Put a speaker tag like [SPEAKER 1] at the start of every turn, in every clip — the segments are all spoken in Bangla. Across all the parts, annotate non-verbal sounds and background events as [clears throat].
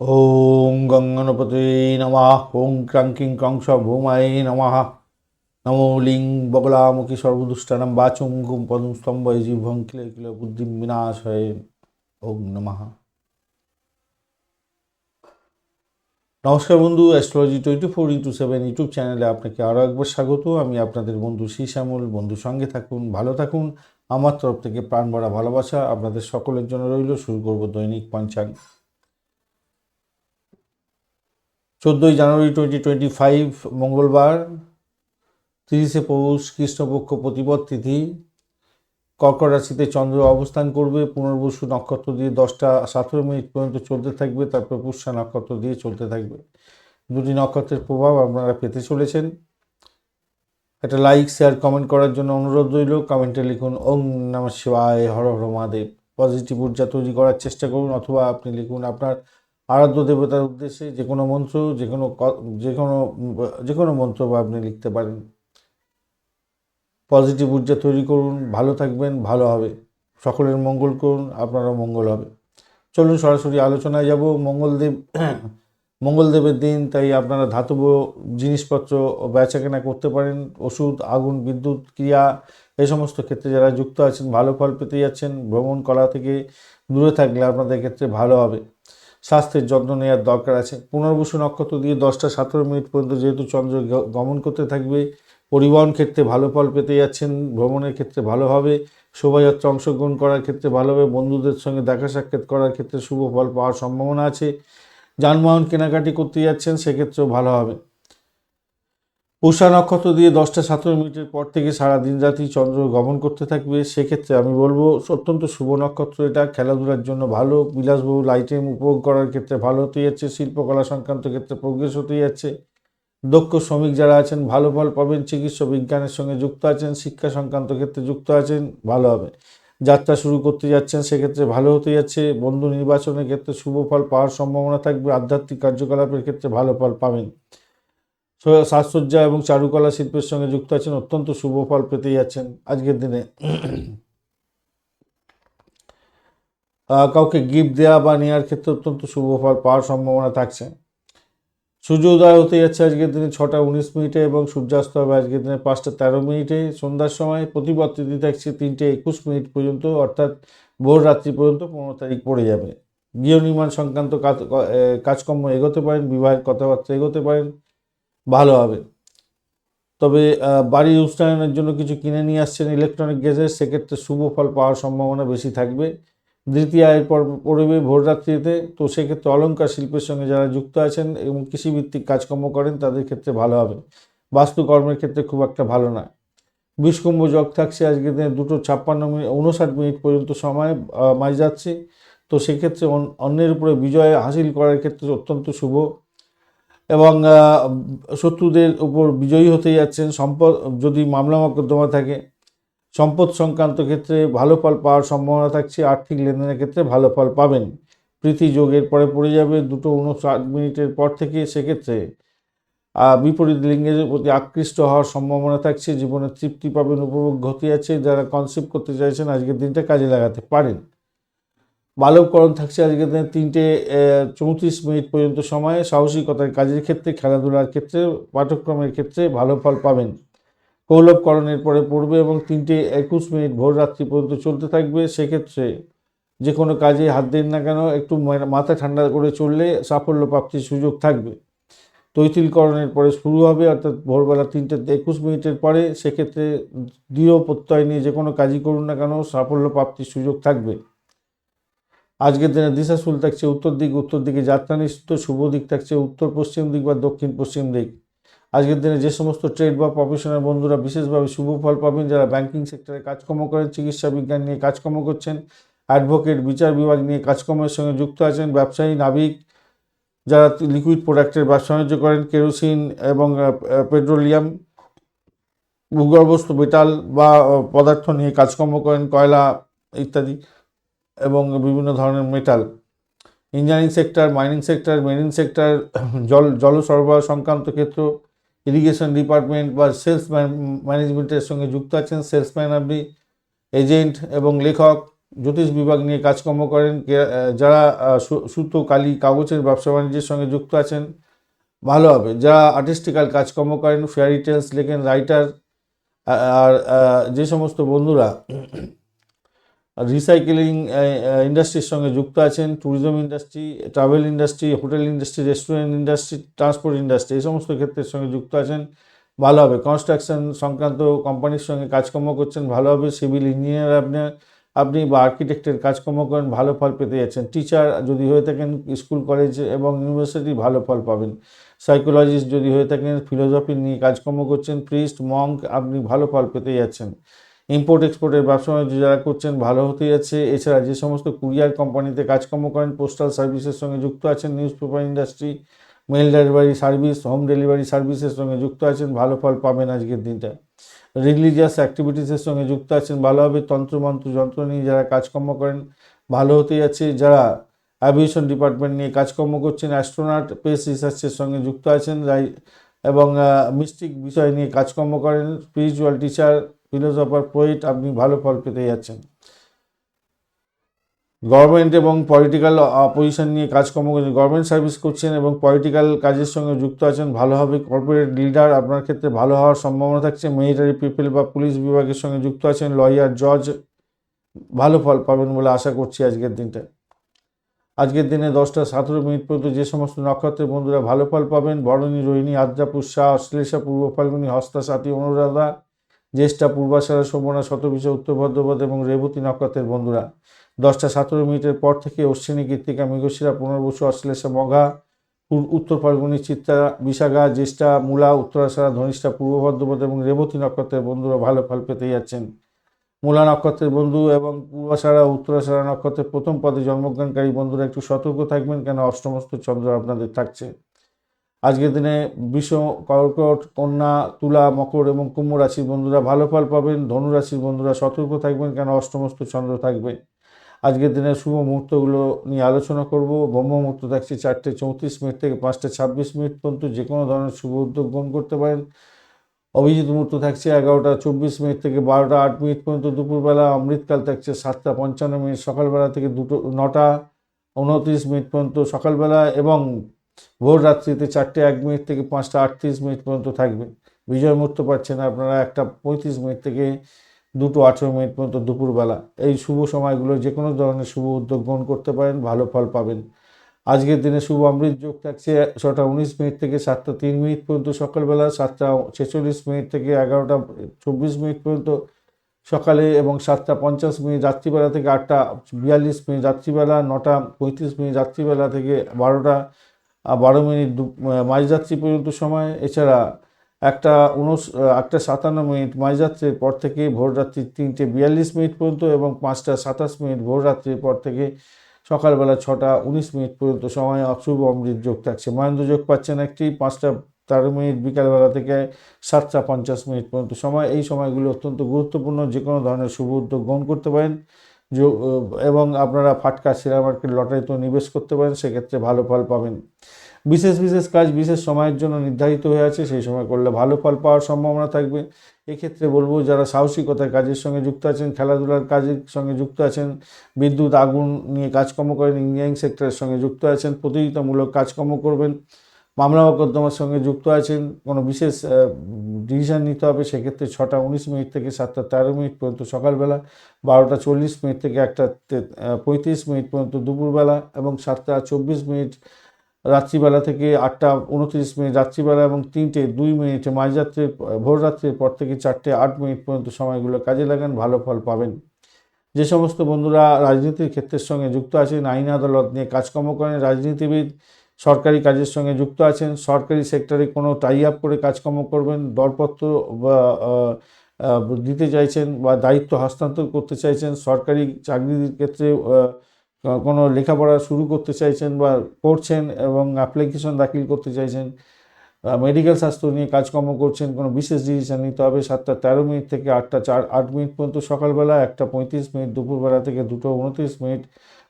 [SPEAKER 1] ওং গঙ্গনপতে নমঃ ওং ক্রাঙ্কিং ক্রংশ ভূমায় নমঃ নমো লিং বগলামুখী সর্বদুষ্টানাম বাচুং গুম পদম স্তম্ভ জীবং কিলে কিলে বুদ্ধিম বিনাশয় ওং নমঃ নমস্কার বন্ধু astrology twenty four into seven YouTube চ্যানেলে আপনাকে আরও একবার স্বাগত। আমি আপনাদের বন্ধু শ্রী শ্যামল। বন্ধু সঙ্গে থাকুন, ভালো থাকুন। আমার তরফ থেকে প্রাণ ভরা ভালোবাসা আপনাদের সকলের জন্য রইল। শুরু করব দৈনিক পঞ্চাঙ্গ চোদ্দোই জানুয়ারি টোয়েন্টি টোয়েন্টি ফাইভ মঙ্গলবার, তিরিশে পৌষ, কৃষ্ণপক্ষ প্রতিপদ তিথি। কর্কট রাশিতে চন্দ্র অবস্থান করবে, পুনর্বসু নক্ষত্র দিয়ে দশটা সতেরো মিনিট পর্যন্ত চলতে থাকবে, তারপর পুষ্যা নক্ষত্র দিয়ে চলতে থাকবে। দুটি নক্ষত্রের প্রভাব আপনারা পেতে চলেছেন। একটা লাইক শেয়ার কমেন্ট করার জন্য অনুরোধ রইল। কমেন্টে লিখুন, ওং নম শিবায়, হর হর মহাদেব। পজিটিভ ঊর্জা তৈরি করার চেষ্টা করুন, অথবা আপনি লিখুন, আপনার আরাধ্য দেবতার উদ্দেশ্যে যে কোনো মন্ত্র, যে কোনো যে কোনো যে কোনো মন্ত্র বা আপনি লিখতে পারেন। পজিটিভ ঊর্জা তৈরি করুন, ভালো থাকবেন, ভালো হবে। সকলের মঙ্গল করুন, আপনারও মঙ্গল হবে। চলুন সরাসরি আলোচনায় যাব। মঙ্গলদেব, [clears throat] মঙ্গলদেবের দিন, তাই আপনারা ধাতব জিনিসপত্র বেচাকেনা করতে পারেন। ওষুধ, আগুন, বিদ্যুৎ, ক্রিয়া, এই সমস্ত ক্ষেত্রে যারা যুক্ত আছেন, ভালো ফল পেতে যাচ্ছেন, ভ্রমণ করা থেকে দূরে থাকলে আপনাদের ক্ষেত্রে ভালো হবে। স্বাস্থ্যের যত্ন নেওয়ার দরকার আছে। পুনর্বসু নক্ষত্র দিয়ে দশটা সতেরো মিনিট পর্যন্ত যেহেতু চন্দ্র গমন করতে থাকবে, পরিবহন ক্ষেত্রে ভালো ফল পেতে যাচ্ছেন, ভ্রমণের ক্ষেত্রে ভালো হবে, শোভাযাত্রা অংশগ্রহণ করার ক্ষেত্রে ভালো হবে, বন্ধুদের সঙ্গে দেখা সাক্ষাৎ করার ক্ষেত্রে শুভ ফল পাওয়ার সম্ভাবনা আছে। যানবাহন কেনাকাটি করতে যাচ্ছেন, সেক্ষেত্রেও ভালো হবে। পুষা নক্ষত্র দিয়ে দশটা সতেরো মিনিটের পর থেকে সারা দিন রাতি চন্দ্র গমন করতে থাকবে, সেক্ষেত্রে আমি বলব অত্যন্ত শুভ নক্ষত্র এটা। খেলাধুলার জন্য ভালো, বিলাসবহুল আইটেম উপভোগ করার ক্ষেত্রে ভালো হতে যাচ্ছে, শিল্পকলা সংক্রান্ত ক্ষেত্রে প্রোগ্রেস হতে যাচ্ছে। দক্ষ শ্রমিক যারা আছেন, ভালো ফল পাবেন চিকিৎসা বিজ্ঞানের সঙ্গে যুক্ত আছেন, শিক্ষা সংক্রান্ত ক্ষেত্রে যুক্ত আছেন, ভালো হবে। যাত্রা শুরু করতে যাচ্ছেন, সেক্ষেত্রে ভালো হতে যাচ্ছে। বন্ধু নির্বাচনের ক্ষেত্রে শুভ ফল পাওয়ার সম্ভাবনা থাকবে, আধ্যাত্মিক কার্যকলাপের ক্ষেত্রে ভালো ফল পাবেন। সাজসজ্জা এবং চারুকলা শিল্পের সঙ্গে যুক্ত আছেন, অত্যন্ত শুভ ফল পেতে যাচ্ছেন আজকের দিনে। কাউকে গিফট দেওয়া বা নেওয়ার ক্ষেত্রে অত্যন্ত শুভ ফল পাওয়ার সম্ভাবনা থাকছে। সূর্য উদয় হতে যাচ্ছে আজকের দিনে ছটা উনিশ মিনিটে এবং সূর্যাস্ত হবে আজকের দিনে পাঁচটা তেরো মিনিটে। সন্ধ্যার সময় প্রতিপদ থাকছে তিনটে একুশ মিনিট পর্যন্ত, অর্থাৎ ভোর রাত্রি পর্যন্ত পনেরো তারিখ পড়ে যাবে। গৃহ নির্মাণ সংক্রান্ত কাজ- কাজকর্ম এগোতে পারেন, বিবাহের কথাবার্তা এগোতে পারেন। ভালো হবে। তবে বাড়ির উষ্ণায়নের জন্য কিছু কিনে নিয়ে আসছেন ইলেকট্রনিক গ্যাসের সেক্ষেত্রে শুভ ফল পাওয়ার সম্ভাবনা বেশি থাকবে। দ্বিতীয় আয়ের পর পড়বে ভোররাত্রিতে, তো সেক্ষেত্রে অলংকার শিল্পের সঙ্গে যারা যুক্ত আছেন এবং কৃষিভিত্তিক কাজকর্ম করেন, তাদের ক্ষেত্রে ভালো হবে। বাস্তুকর্মের ক্ষেত্রে খুব একটা ভালো নয় বিষকুম্ভ যোগ থাকছে, আজকের দিনে দুটো ছাপ্পান্ন মিনিট উনষাট মিনিট পর্যন্ত সময় মাঝ যাচ্ছে। তো সেক্ষেত্রে অন্যের উপরে বিজয় হাসিল করার ক্ষেত্রে অত্যন্ত শুভ। এবং শত্রুদের উপর বিজয়ী হতে যাচ্ছেন। সম্পদ, যদি মামলা মোকদ্দমা থাকে, সম্পদ সংক্রান্ত ক্ষেত্রে ভালো ফল পাওয়ার সম্ভাবনা থাকছে। আর্থিক লেনদেনের ক্ষেত্রে ভালো ফল পাবেন। প্রীতি যোগের পরে পড়ে যাবে দুটো উনষাট মিনিটের পর থেকে। সেক্ষেত্রে বিপরীত লিঙ্গের প্রতি আকৃষ্ট হওয়ার সম্ভাবনা থাকছে। জীবনে তৃপ্তি পাবেন, উপভোগ যাচ্ছে যারা কনসেপ্ট করতে চাইছেন, আজকের দিনটা কাজে লাগাতে পারেন। বালবকরণ থাকছে আজকের দিনে তিনটে চৌত্রিশ মিনিট পর্যন্ত সময়ে সাহসিকতার কাজের ক্ষেত্রে, খেলাধুলার ক্ষেত্রে, পাঠ্যক্রমের ক্ষেত্রে ভালো ফল পাবেন। কৌলভকরণের পরে পড়বে এবং তিনটে একুশ মিনিট ভোর রাত্রি পর্যন্ত চলতে থাকবে। সেক্ষেত্রে যে কোনো কাজে হাত দিন না কেন, একটু মাথা ঠান্ডা করে চললে সাফল্য প্রাপ্তির সুযোগ থাকবে। তৈতিলকরণের পরে শুরু হবে, অর্থাৎ ভোরবেলা তিনটে একুশ মিনিটের পরে সেক্ষেত্রে দৃঢ় প্রত্যয় নিয়ে যে কোনো কাজই করুন না কেন, সাফল্য প্রাপ্তির সুযোগ থাকবে। আজকের দিনে দিশাশুল থাকছে উত্তর দিক, উত্তর দিকে যাত্রা নিশ্চিত শুভ দিক থাকছে উত্তর পশ্চিম দিক বা দক্ষিণ পশ্চিম দিক। আজকের দিনে যে সমস্ত ট্রেড বা প্রফেশনাল বন্ধুরা বিশেষভাবে শুভ ফল পাবেন, যারা ব্যাংকিং সেক্টরে কাজকর্ম করেন, চিকিৎসা বিজ্ঞান নিয়ে কাজকর্ম করছেন অ্যাডভোকেট বিচার বিভাগ নিয়ে কাজকর্মের সঙ্গে যুক্ত আছেন, ব্যবসায়ী, নাবিক, যারা লিকুইড প্রোডাক্টের ব্যবসা বাণিজ্য করেন কেরোসিন এবং পেট্রোলিয়াম ভূগর্ভস্থ মেটাল বা পদার্থ নিয়ে কাজকর্ম করেন, কয়লা ইত্যাদি। এবং বিভিন্ন ধরনের metal engineering sector mining sector marine sector জল জল সরবরাহ সংক্রান্ত ক্ষেত্র ইরিগেশন ডিপার্টমেন্ট বা সেলস ম্যানেজমেন্টের সঙ্গে যুক্ত আছেন। সেলসম্যান আপনি এজেন্ট এবং লেখক, জ্যোতিষ বিভাগ নিয়ে কাজকর্ম করেন। যারা সুতো, কালি, কাগজের ব্যবসা বাণিজ্যের সঙ্গে যুক্ত আছেন, ভালো হবে। যারা আর্টিস্টিক্যাল কাজকর্ম করেন ফেয়ারি টেলস লেখেন রাইটার আর যে সমস্ত বন্ধুরা রিসাইকেলিং ইন্ডাস্ট্রির সঙ্গে যুক্ত আছেন tourism industry travel industry hotel industry restaurant industry transport industry এই সমস্ত ক্ষেত্রের সঙ্গে যুক্ত আছেন। ভালো হবে। কনস্ট্রাকশন সংক্রান্ত কোম্পানির সঙ্গে কাজকর্ম করছেন, ভালো হবে। সিভিল ইঞ্জিনিয়ার আপনি আপনি বা আর্কিটেক্টের কাজকর্ম করেন, ভালো ফল পেতে যাচ্ছেন। টিচার যদি হয়ে থাকেন স্কুল কলেজ এবং ইউনিভার্সিটি ভালো ফল পাবেন। সাইকোলজিস্ট যদি হয়ে থাকেন ফিলোসফি নিয়ে কাজকর্ম করছেন প্রিস্ট মঙ্ক আপনি ভালো ফল পেতে যাচ্ছেন। ইম্পোর্ট এক্সপোর্টের ব্যবসা বাণিজ্য যারা করছেন, ভালো হতে যাচ্ছে। এছাড়া যে সমস্ত কুরিয়ার কোম্পানিতে কাজকর্ম করেন পোস্টাল সার্ভিসের সঙ্গে যুক্ত আছেন newspaper industry mail delivery service home delivery সার্ভিসের সঙ্গে যুক্ত আছেন, ভালো ফল পাবেন আজকের দিনটা। রিলিজিয়াস অ্যাক্টিভিটিসের সঙ্গে যুক্ত আছেন ভালোভাবে তন্ত্রমন্ত্র, যন্ত্র নিয়ে যারা কাজকর্ম করেন, ভালো হতে যাচ্ছে। যারা অ্যাভিয়েশন ডিপার্টমেন্ট নিয়ে কাজকর্ম করছেন অ্যাস্ট্রোনাট স্পেস রিসার্চের সঙ্গে যুক্ত আছেন, রাই- এবং মিস্টিক বিষয় নিয়ে কাজকর্ম করেন স্পিরিচুয়াল টিচার ফিলোসফার পোয়েট, আপনি ভালো ফল পেতে যাচ্ছেন। গভর্নমেন্ট এবং পলিটিক্যাল পজিশন নিয়ে কাজকর্ম করছেন, গভর্নমেন্ট সার্ভিস করছেন এবং পলিটিক্যাল কাজের সঙ্গে যুক্ত আছেন ভালোভাবে কর্পোরেট লিডার আপনার ক্ষেত্রে ভালো হওয়ার সম্ভাবনা থাকছে। মিলিটারি পিপল বা পুলিশ বিভাগের সঙ্গে যুক্ত আছেন, লয়ার জজ ভালো ফল পাবেন বলে আশা করছি আজকের দিনটা। আজকের দিনে দশটা সতেরো মিনিট পর্যন্ত যে সমস্ত নক্ষত্রের বন্ধুরা ভালো ফল পাবেন বরণী রোহিণী আদ্রা পুষ্যা অশ্লেষা পূর্ব ফাল্গুনী, হস্তা, সাথী, অনুরাধা জ্যেষ্ঠা পূর্বাশারা শোভনা শতবিশা উত্তর ভদ্রপদ এবং রেবতী নক্ষত্রের বন্ধুরা। দশটা সতেরো মিনিটের পর থেকে অশ্বিনী কৃত্তিকা মৃগশিরা পুনর্বসু অশ্লেষা মঘা উত্তর ফাল্গুনী চিত্তা বিশাখা, জ্যেষ্ঠা, মূলা, উত্তরাশারা, ধনিষ্ঠা, পূর্ব ভদ্রপদ এবং রেবতী নক্ষত্রের বন্ধুরা ভালো ফল পেতে যাচ্ছেন। মূলা নক্ষত্রের বন্ধু এবং পূর্বাশারা, উত্তরাশারা নক্ষত্রের প্রথম পদে জন্মগ্রহণকারী বন্ধুরা একটু সতর্ক থাকবেন কেন অষ্টমস্ত চন্দ্র আপনাদের থাকছে। আজকের দিনে বৃষ কর্কট, কন্যা, তুলা, মকর এবং কুম্ভ রাশির বন্ধুরা ভালো ফল পাবেন। ধনুরাশির বন্ধুরা সতর্ক থাকবেন কেন? অষ্টমস্ত চন্দ্র থাকবে। আজকের দিনের শুভ মুহূর্তগুলো নিয়ে আলোচনা করব। ব্রহ্ম মুহূর্ত থাকছে চারটে চৌত্রিশ মিনিট থেকে পাঁচটা ছাব্বিশ মিনিট পর্যন্ত যে কোনো ধরনের শুভ উদ্যোগ গ্রহণ করতে পারেন। অভিজিৎ মুহূর্ত থাকছে এগারোটা চব্বিশ মিনিট থেকে বারোটা আট মিনিট পর্যন্ত দুপুরবেলা। অমৃতকাল থাকছে সাতটা পঞ্চান্ন মিনিট সকালবেলা থেকে দুটো, নটা, উনত্রিশ মিনিট পর্যন্ত সকালবেলা এবং ভোর রাত্রিতে চারটে এক মিনিট থেকে পাঁচটা আটত্রিশ মিনিট পর্যন্ত থাকবে। বিজয় মুহূর্ত পাচ্ছেন আপনারা একটা পঁয়ত্রিশ মিনিট থেকে দুটো আঠেরো মিনিট পর্যন্ত দুপুরবেলা। এই শুভ সময়গুলো যে কোনো ধরনের শুভ উদ্যোগ গ্রহণ করতে পারেন, ভালো ফল পাবেন। আজকের দিনে শুভ অমৃত যোগ থাকছে ছটা উনিশ মিনিট থেকে সাতটা তিন মিনিট পর্যন্ত সকালবেলা, সাতটা ছেচল্লিশ মিনিট থেকে এগারোটা চব্বিশ মিনিট পর্যন্ত সকালে এবং সাতটা পঞ্চাশ মিনিট রাত্রিবেলা থেকে আটটা বিয়াল্লিশ মিনিট রাত্রিবেলা, নটা পঁয়ত্রিশ মিনিট রাত্রিবেলা থেকে বারোটা বারো মিনিট মাঝরাত্রি পর্যন্ত সময়। এছাড়া একটা উনস একটা সাতান্ন মিনিট মাঝরাত্রির পর থেকে ভোর রাত্রি তিনটে বিয়াল্লিশ মিনিট পর্যন্ত এবং পাঁচটা সাতাশ মিনিট ভোর রাত্রির পর থেকে সকালবেলা ছটা উনিশ মিনিট পর্যন্ত সময় অশুভ অমৃত যোগ থাকছে। মহেন্দ্র যোগ পাচ্ছেন একটি, পাঁচটা তেরো মিনিট বিকালবেলা থেকে সাতটা পঞ্চাশ মিনিট পর্যন্ত সময়। এই সময়গুলো অত্যন্ত গুরুত্বপূর্ণ। যে কোনো ধরনের শুভ উদ্যোগ গ্রহণ করতে পারেন। এবং আপনারা ফাটকা শেয়ার মার্কেট লটারিতেও নিবেশ করতে পারেন, সেক্ষেত্রে ভালো ফল পাবেন। বিশেষ বিশেষ কাজ বিশেষ সময়ের জন্য নির্ধারিত হয়ে আছে, সেই সময় করলে ভালো ফল পাওয়ার সম্ভাবনা থাকবে। এক্ষেত্রে বলব, যারা সাহসিকতার কাজের সঙ্গে যুক্ত আছেন, খেলাধুলার কাজের সঙ্গে যুক্ত আছেন, বিদ্যুৎ, আগুন নিয়ে কাজকর্ম করেন ইঞ্জিনিয়ারিং সেক্টরের সঙ্গে যুক্ত আছেন, প্রতিযোগিতামূলক কাজকর্ম করবেন মামলা মোকদ্দমার সঙ্গে যুক্ত আছেন, কোনো বিশেষ ডিসিশন নিতে হবে, সেক্ষেত্রে ছটা উনিশ মিনিট থেকে সাতটা তেরো মিনিট পর্যন্ত সকালবেলা, বারোটা চল্লিশ মিনিট থেকে একটা পঁয়ত্রিশ মিনিট পর্যন্ত দুপুরবেলা এবং সাতটা চব্বিশ মিনিট রাত্রিবেলা থেকে আটটা উনত্রিশ মিনিট রাত্রিবেলা এবং তিনটে দুই মিনিটে মাঝরাত্রির ভোর রাত্রির পর থেকে চারটে আট মিনিট পর্যন্ত সময়গুলো কাজে লাগান, ভালো ফল পাবেন। যে সমস্ত বন্ধুরা রাজনীতির ক্ষেত্রের সঙ্গে যুক্ত আছেন, আইন আদালত নিয়ে কাজকর্ম করেন, রাজনীতিবিদ সরকারি কাজের সঙ্গে যুক্ত আছেন, সরকারি সেক্টরে কোনো টাই আপ করে কাজকর্ম করবেন, দরপত্র বা দিতে চাইছেন বা দায়িত্ব হস্তান্তর করতে চাইছেন, সরকারি চাকরির ক্ষেত্রে কোনো লেখাপড়া শুরু করতে চাইছেন বা করছেন এবং অ্যাপ্লিকেশন দাখিল করতে চাইছেন মেডিকেল স্বাস্থ্য নিয়ে কাজকর্ম করছেন, কোনো বিশেষ ডিসিশন নিতে হবে, সাতটা তেরো মিনিট থেকে আটটা চার, আট মিনিট পর্যন্ত সকালবেলা, একটা পঁয়ত্রিশ মিনিট, দুপুরবেলা থেকে দুটো উনত্রিশ মিনিট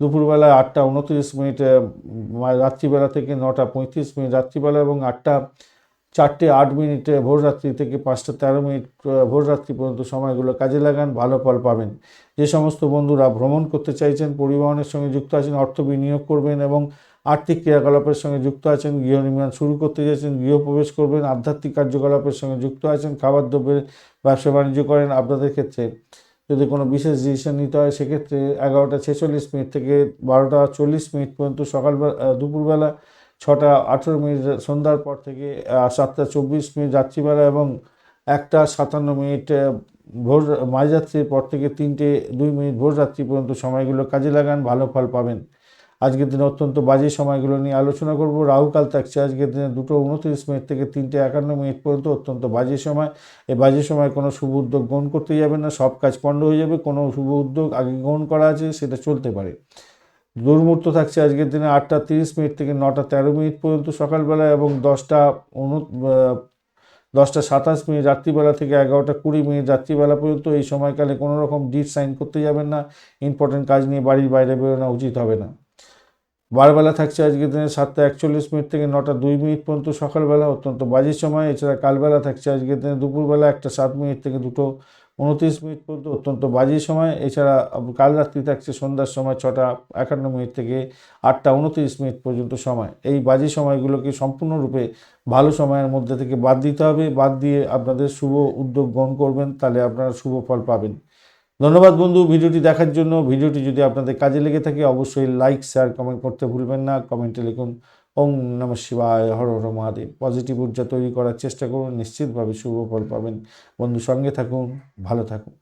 [SPEAKER 1] দুপুরবেলা আটটা উনত্রিশ মিনিটে রাত্রিবেলা থেকে নটা পঁয়ত্রিশ মিনিট, রাত্রিবেলা এবং আটটা চারটে আট মিনিটে, ভোররাত্রি থেকে পাঁচটা তেরো মিনিট ভোররাত্রি পর্যন্ত সময়গুলো কাজে লাগান, ভালো ফল পাবেন। যে সমস্ত বন্ধুরা ভ্রমণ করতে চাইছেন, পরিবহনের সঙ্গে যুক্ত আছেন, অর্থ বিনিয়োগ করবেন এবং আর্থিক ক্রিয়াকলাপের সঙ্গে যুক্ত আছেন, গৃহ নির্মাণ শুরু করতে চাইছেন, গৃহপ্রবেশ করবেন, আধ্যাত্মিক কার্যকলাপের সঙ্গে যুক্ত আছেন, খাবার দ্রব্যের ব্যবসা বাণিজ্য করেন আপনাদের ক্ষেত্রে। যদি কোনো বিশেষ ডিসিশন নিতে হয়, সেক্ষেত্রে এগারোটা ছেচল্লিশ মিনিট থেকে বারোটা চল্লিশ মিনিট পর্যন্ত সকালবেলা দুপুরবেলা, ছটা আঠেরো মিনিট, সন্ধ্যার পর থেকে সাতটা চব্বিশ মিনিট রাত্রিবেলা এবং একটা সাতান্ন মিনিট ভোর, মাঝরাত্রির পর থেকে তিনটে দুই মিনিট ভোর রাত্রি পর্যন্ত সময়গুলো কাজে লাগান, ভালো ফল পাবেন। আজকের দিনে অত্যন্ত বাজে সময়গুলো নিয়ে আলোচনা করব। রাহুকাল থাকছে আজকের দিনে দুটো উনত্রিশ মিনিট থেকে তিনটে একান্ন মিনিট পর্যন্ত অত্যন্ত বাজে সময়। এই বাজে সময় কোনো শুভ উদ্যোগ গ্রহণ করতে যাবেন না, সব কাজ পণ্ড হয়ে যাবে, কোনো শুভ উদ্যোগ আগে গ্রহণ করা আছে সেটা চলতে পারে। দুর্মূর্ত থাকছে আজকের দিনে আটটা তিরিশ মিনিট থেকে নটা তেরো মিনিট পর্যন্ত সকালবেলা এবং দশটা উন দশটা সাতাশ মিনিট রাত্রিবেলা থেকে এগারোটা কুড়ি মিনিট রাত্রিবেলা পর্যন্ত এই সময়কালে কোনো রকম ডিট সাইন করতে যাবেন না। ইম্পর্টেন্ট কাজ নিয়ে বাড়ির বাইরে বেরোনো উচিত হবে না। বারবেলা থাকছে আজকের দিনে সাতটা একচল্লিশ মিনিট থেকে নটা দুই মিনিট পর্যন্ত সকালবেলা, অত্যন্ত বাজে সময়। এছাড়া কালবেলা থাকছে আজকের দিনে দুপুরবেলা একটা সাত মিনিট থেকে দুটো উনত্রিশ মিনিট পর্যন্ত অত্যন্ত বাজে সময়। এছাড়া কাল রাত্রি থাকছে সন্ধ্যার সময় ছটা একান্ন মিনিট থেকে আটটা উনত্রিশ মিনিট পর্যন্ত সময়। এই বাজে সময়গুলোকে সম্পূর্ণরূপে ভালো সময়ের মধ্যে থেকে বাদ দিতে হবে। বাদ দিয়ে আপনাদের শুভ উদ্যোগ গ্রহণ করবেন, তাহলে আপনারা শুভ ফল পাবেন। ধন্যবাদ বন্ধু ভিডিওটি দেখার জন্য। ভিডিওটি যদি আপনাদের কাজে লেগে থাকে, অবশ্যই লাইক শেয়ার কমেন্ট করতে ভুলবেন না। কমেন্টে লিখুন, ওম নম শিবায়, হর হর মহাদেব। পজিটিভ ঊর্জা তৈরি করার চেষ্টা করুন, নিশ্চিতভাবে শুভ ফল পাবেন। বন্ধু সঙ্গে থাকুন, ভালো থাকুন।